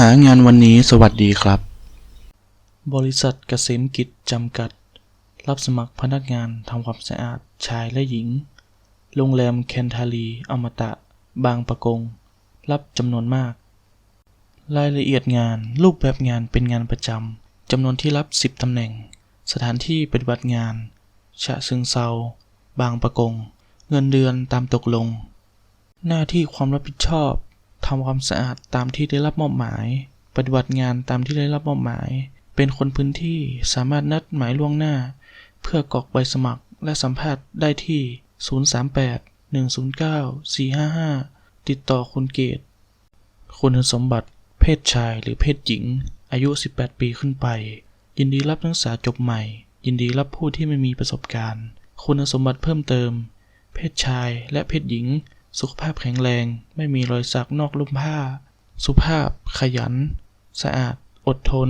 หางานวันนี้สวัสดีครับ บริษัทเกษมกิจจำกัด รับสมัครพนักงานทำความสะอาดชายและหญิง โรงแรมแคนทาลีอมตะ บางประกง รับจำนวนมาก รายละเอียดงานรูปแบบงานเป็นงานประจำจำนวนที่รับ 10ตำแหน่ง สถานที่ปฏิบัติงาน ฉะเชิงเซา บางประกง เงินเดือนตามตกลง หน้าที่ความรับผิดชอบ ทำความสะอาดตามที่ได้รับมอบหมาย ปฏิบัติงานตามที่ได้รับมอบหมาย เป็นคนพื้นที่สามารถนัดหมายล่วงหน้า เพื่อกรอกใบสมัครและสัมภาษณ์ได้ที่ 038 109 455 ติดต่อคุณเกต คุณสมบัติ เพศชายหรือเพศหญิง อายุ 18 ปีขึ้นไป ยินดีรับนักศึกษาจบใหม่ ยินดีรับผู้ที่ไม่มีประสบการณ์ คุณสมบัติเพิ่มเติม เพศชายและเพศหญิง สุขภาพแข็งแรง ไม่มีรอยสักนอกลุ่มผ้า สุภาพ ขยัน สะอาด อดทน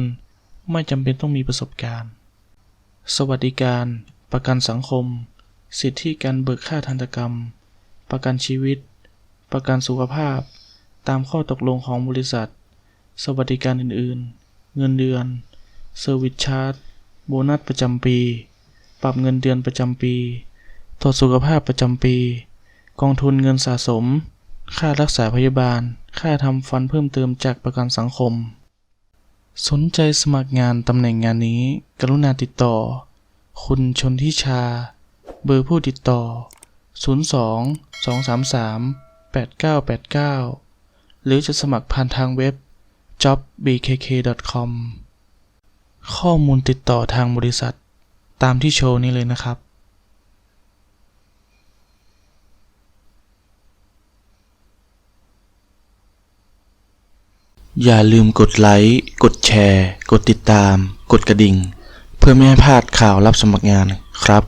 ไม่จำเป็นต้องมีประสบการณ์ สวัสดิการ ประกันสังคม สิทธิการเบิกค่าทันตกรรม ประกันชีวิต ประกันสุขภาพ ตามข้อตกลงของบริษัท สวัสดิการอื่นๆ เงินเดือนเซอร์วิสชาร์จโบนัสประจำปี ปรับเงินเดือนประจำปี ตรวจสุขภาพประจำปี กองทุนเงินสะสม ค่ารักษาพยาบาล ค่าทำฟันเพิ่มเติมจากประกันสังคม สนใจสมัครงานตำแหน่งงานนี้ กรุณาติดต่อ คุณชนทิชา เบอร์ผู้ติดต่อ 02 233 8989 หรือจะสมัครผ่านทางเว็บ jobbkk.com ข้อมูลติดต่อทางบริษัท ตามที่โชว์นี้เลยนะครับ อย่าลืมกดไลค์ กดแชร์ กดติดตาม กดกระดิ่ง เพื่อไม่ให้พลาดข่าวรับสมัครงานครับ